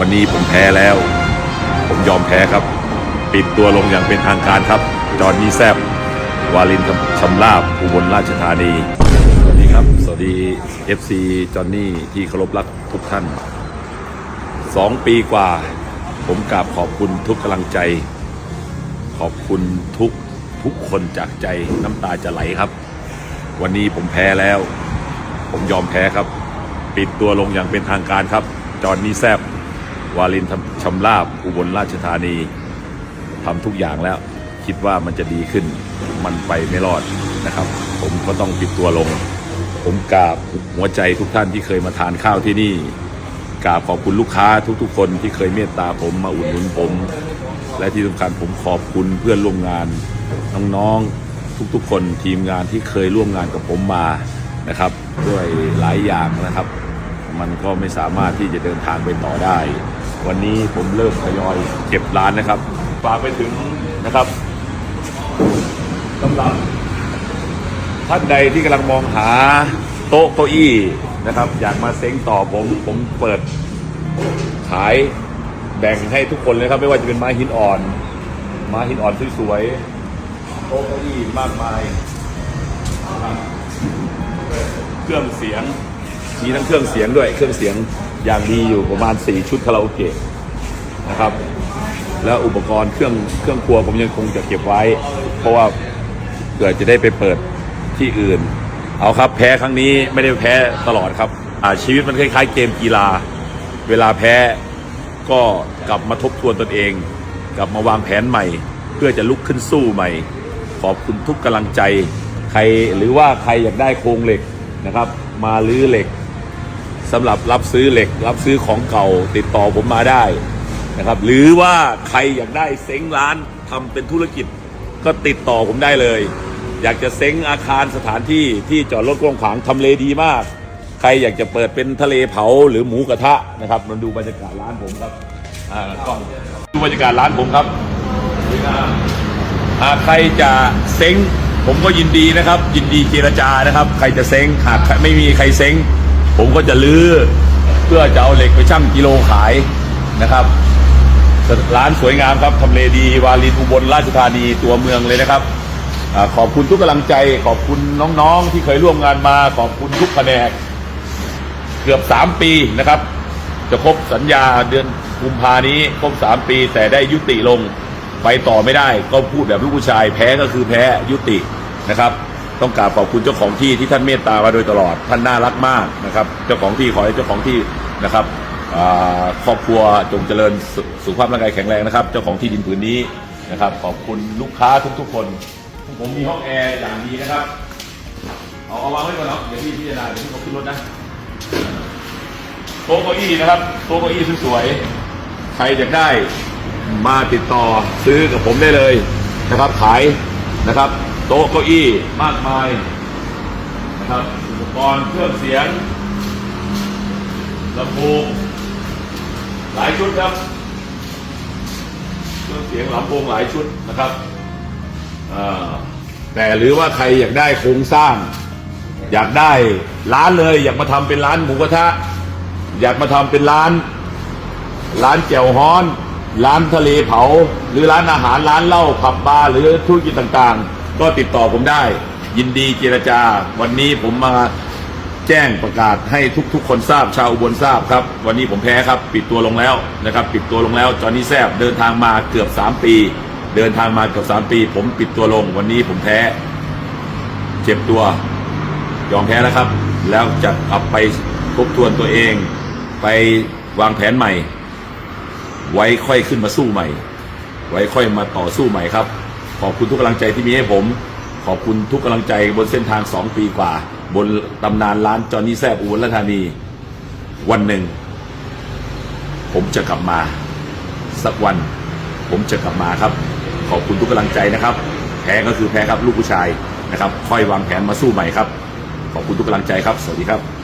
วันนี้ผมแพ้แล้ว ผมยอมแพ้ครับ ปิดตัวลงอย่างเป็นทางการครับ จอห์นนี่แซบวาลินชำราบอุบลราชธานี สวัสดีครับ สวัสดี FC จอห์นนี่ที่เคารพรักทุกท่านสองปีกว่า ผมกราบขอบคุณทุกกำลังใจ ขอบคุณทุกทุกคนจากใจน้ำตาจะไหลครับ วันนี้ผมแพ้แล้ว ผมยอมแพ้ครับ ปิดตัวลงอย่างเป็นทางการครับ จอห์นนี่แซบ วาลินชำราบอุบลราชธานีทำทุกอย่างแล้ว คิดว่ามันจะดีขึ้น มันไปไม่รอดนะครับ ผมก็ต้องปิดตัวลง ผมกราบหัวใจทุกท่านที่เคยมาทานข้าวที่นี่กราบขอบคุณลูกค้าทุกๆ คนที่เคยเมตตาผมมาอุดหนุนผม และที่สำคัญผมขอบคุณเพื่อนร่วมงานน้องๆทุกๆ คนทีมงานที่เคยร่วมงานกับผมมานะครับ ด้วยหลายอย่างนะครับ มันก็ไม่สามารถที่จะเดินทางไปต่อได้ วันนี้ผมเริ่มทยอยเก็บร้านนะครับฝากไปถึงนะครับสำหรับท่านใดที่กำลังมองหาโต๊ะเก้าอี้นะครับ อยากมาเซ้งต่อผมผมเปิดขายแบ่งให้ทุกคนเลยครับ ไม่ว่าจะเป็นไม้หินอ่อน ไม้หินอ่อนสวยๆโต๊ะเก้าอี้มากมาย เครื่องเสียงมีทั้งเครื่องเสียงด้วยเครื่องเสียง อย่างดีอยู่ประมาณ 4 ชุดคาราโอเกะนะครับ แล้วอุปกรณ์เครื่องเครื่องครัวผมยังคงจะเก็บไว้ เพราะว่าเผื่อจะได้ไปเปิดที่อื่น เอาครับแพ้ครั้งนี้ไม่ได้แพ้ตลอดครับชีวิตมันคล้ายๆเกมกีฬา เวลาแพ้ก็กลับมาทบทวนตนเอง กลับมาวางแผนใหม่ เพื่อจะลุกขึ้นสู้ใหม่ ขอบคุณทุกกำลังใจ ใครหรือว่าใครอยากได้โครงเหล็กนะครับ มาลื้อเหล็ก สำหรับรับซื้อเหล็ก รับซื้อของเก่าติดต่อผมมาได้นะครับหรือว่าใครอยากได้เซ้งร้านทำเป็นธุรกิจก็ติดต่อผมได้เลย อยากจะเซ้งอาคารสถานที่ที่จอดรถกว้างขวางทำเลดีมาก ใครอยากจะเปิดเป็นทะเลเผาหรือหมูกระทะนะครับมาดูบรรยากาศร้านผมครับอ่ากล้องดูบรรยากาศร้านผมครับอ่าใครจะเซ้งผมก็ยินดีนะครับ ยินดีเจรจานะครับ ใครจะเซ้งหากไม่มีใครเซ้ง ผมก็จะลื้อเพื่อจะเอาเหล็กไปชั่งกิโลขายนะครับ ร้านสวยงามครับทำเลดีวาลินอุบลราชธานีตัวเมืองเลยนะครับอขอบคุณทุกกำลังใจ ขอบคุณน้องๆที่เคยร่วมงานมา ขอบคุณทุกแผนกเกือบ3ปีนะครับ จะครบสัญญาเดือนกุมภานี้ครบ3ปี แต่ได้ยุติลงไปต่อไม่ได้ ก็พูดแบบลูกผู้ชายแพ้ก็คือแพ้ยุตินะครับ ต้องกราบขอบคุณเจ้าของที่ที่ท่านเมตตามาโดยตลอด ท่านน่ารักมากนะครับ เจ้าของที่ขอให้เจ้าของที่นะครับครอบครัวจงเจริญสสุขภาพร่างกายแข็งแรงนะครับ เจ้าของที่ดินผืนนี้นะครับ ขอบคุณลูกค้าทุกๆคน ผมมีห้องแอร์อย่างดีนะครับ เอาเอาวางไว้ก่อนเนาะเดี๋ยวพี่พิจารณาเดี๋ยวพี่เขาขึ้นรถนะโต๊ะเก้าอี้นะครับโต๊ะเก้าอี้สวยๆใครอยากได้มาติดต่อซื้อกับผมได้เลยนะครับ ขายนะครับ โต๊ะเก้าอี้มากมายนะครับอุปกรณ์เครื่องเสียงลำโพงหลายชุดครับ เครื่องเสียงลำโพงหลายชุดนะครับแต่หรือว่าใครอยากได้โครงสร้าง อยากได้ร้านเลย อยากมาทำเป็นร้านหมูกระทะ อยากมาทำเป็นร้าน ร้านแจ่วฮ้อน ร้านทะเลเผา หรือร้านอาหารร้านเหล้าผับบาร์หรือธุรกิจต่างๆ ก็ติดต่อผมได้ ยินดีเจรจา วันนี้ผมมาแจ้งประกาศให้ทุกๆ คนทราบชาวอุบลทราบครับ วันนี้ผมแพ้ครับ ปิดตัวลงแล้วนะครับ ปิดตัวลงแล้วจอนนี่แซบเดินทางมาเกือบ 3 ปี เดินทางมาเกือบ3ปี ผมปิดตัวลง วันนี้ผมแพ้ เจ็บตัวยอมแพ้แล้วครับ แล้วจะกลับไปทบทวนตัวเอง ไปวางแผนใหม่ ไว้ค่อยขึ้นมาสู้ใหม่ ไว้ค่อยมาต่อสู้ใหม่ครับ ขอบคุณทุกกำลังใจที่มีให้ผม ขอบคุณทุกกำลังใจบนเส้นทางสองปีกว่า บนตำนานร้านจอนนี่แซบอุบลราชธานี วันหนึ่ง ผมจะกลับมา สักวัน ผมจะกลับมาครับ ขอบคุณทุกกำลังใจนะครับ แพ้ก็คือแพ้ครับลูกผู้ชายนะครับ ค่อยวางแผนมาสู้ใหม่ครับ ขอบคุณทุกกำลังใจครับ สวัสดีครับ